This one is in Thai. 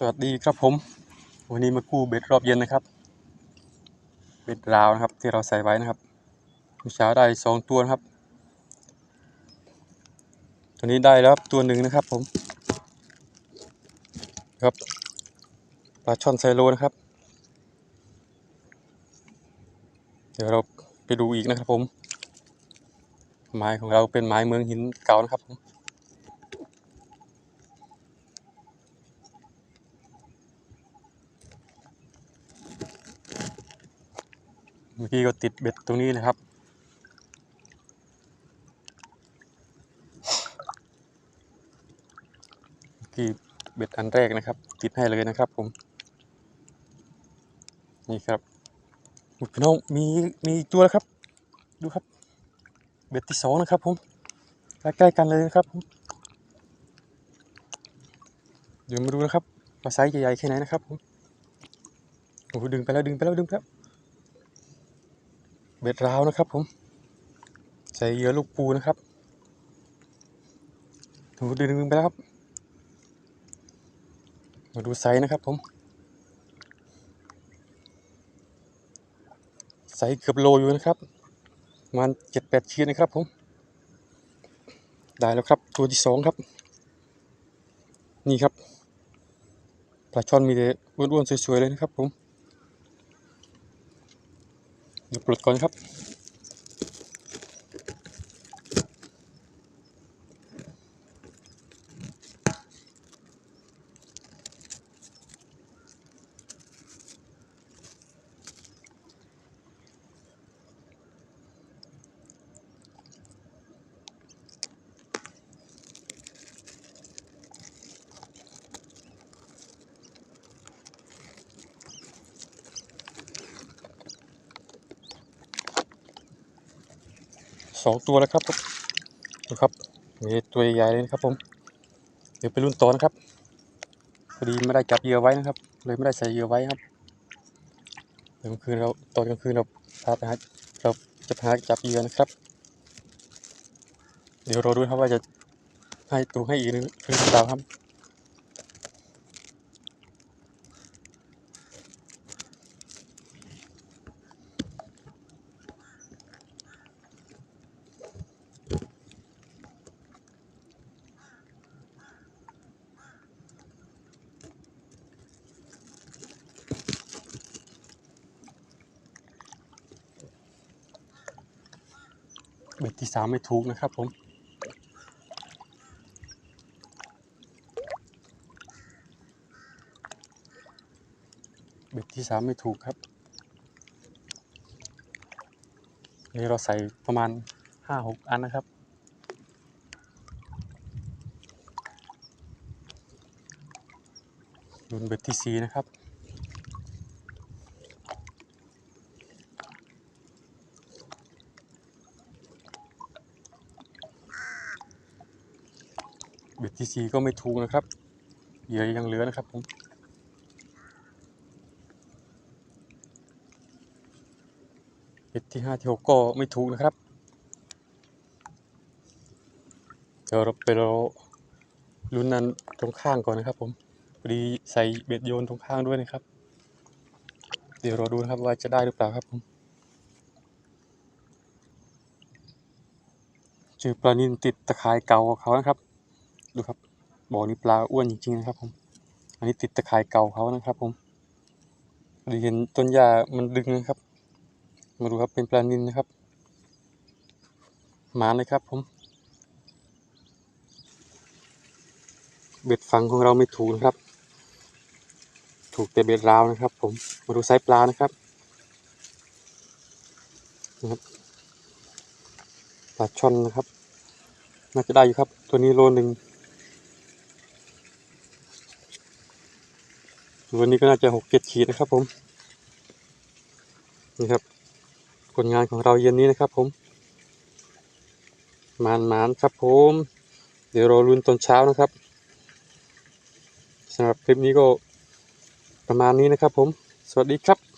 สวัสดีครับผม วันนี้มากู้เบ็ดรอบเย็นนะครับ เบ็ดราวนะครับ ที่เราใส่ไว้นะครับเมื่อเช้าได้สองตัวนะครับ ตัวนี้ได้แล้วตัวหนึ่งนะครับผม ครับปลาช่อนไซโลนะครับ เดี๋ยวเราไปดูอีกนะครับผม ไม้ของเราเป็นไม้เมืองหินเก่านะครับผม เมื่อกี้ก็ติดเบ็ดตรงนี้นะครับเมื่อกี้เบ็ดอันแรกนะครับ ติดให้เลยนะครับผม นี่ครับพี่น้องมีมีตัวแล้วครับ ดูครับ เบ็ดที่สองนะครับผมใกล้ๆกันเลยนะครับผมเดี๋ยวมาดูนะครับว่าไซส์ใหญ่ๆแค่ไหนนะครับผมโอ้ดึงไปแล้วดึงไปแล้วดึงไปแล้ว เบ็ดราวนะครับ ผม ใส่เหยื่อลูกปูนะครับดึงดึงไปแล้วครับมาดูไซส์นะครับ ผมไซส์เกือบโลอยู่นะครับประมาณเจ็ดแปดขีดนะครับ ผม ได้แล้วครับ ตัวที่สองครับ นี่ครับปลาช่อนมีแต่อ้วนๆสวยๆเลยนะครับ ผม ปลดก่อนครับ สองตัวแล้วครับดูครับมีตัวใหญ่เลยนะครับผม เดี๋ยวไปรุ่นต่อนะครับพอดีไม่ได้จับเหยื่อไว้นะครับ เลยไม่ได้ใส่เหยื่อไว้ครับเดี๋ยวกลางคืนเราตอนกลางคืนเราพาไปหาเราจะพาจับเหยื่อนะครับ เดี๋ยวเราดูครับว่าจะให้ตัวให้อีกหรือเปล่าครับ เบ็ดที่สามไม่ถูกนะครับผมเบ็ดที่สามไม่ถูกครับนี่เราใส่ประมาณห้าหกอันนะครับดุนเบ็ดที่สี่นะครับ เบ็ดที่สี่ก็ไม่ถูกนะครับเหยื่อยังเหลือนะครับผมเบ็ดที่ห้าที่หกก็ไม่ถูกนะครับเดี๋ยวเราไปรอลุ้นนั้นตรงข้างก่อนนะครับ ผมพอดีใส่เบ็ดโยนตรงข้างด้วยนะครับ เดี๋ยวเราดูนะครับว่าจะได้หรือเปล่าครับผมเจอปลานินติดตะข่ายเก่าของเขานะครับ ดูครับ บ่อนี้ปลาอ้วนจริงๆนะครับ ผม อันนี้ติดตะข่ายเก่าเขานะครับ ผมดีเห็นต้นหญ้ามันดึงนะครับ มาดูครับเป็นปลานินนะครับ หมาเลยครับ ผม เบ็ดฟังของเราไม่ถูกนะครับ ถูกแต่เบ็ดราวนะครับ ผม มาดูไซส์ปลานะครับนะครับปลาช่อนนะครับ น่าจะได้อยู่ครับ ตัวนี้โลหนึ่ง วันนี้ก็น่าจะหกเจ็ดขีดนะครับผมนี่ครับ ผลงานของเราเย็นนี้นะครับผมมานมานครับผม เดี๋ยวรอรุนตอนเช้านะครับสำหรับคลิปนี้ก็ประมาณนี้นะครับผม สวัสดีครับ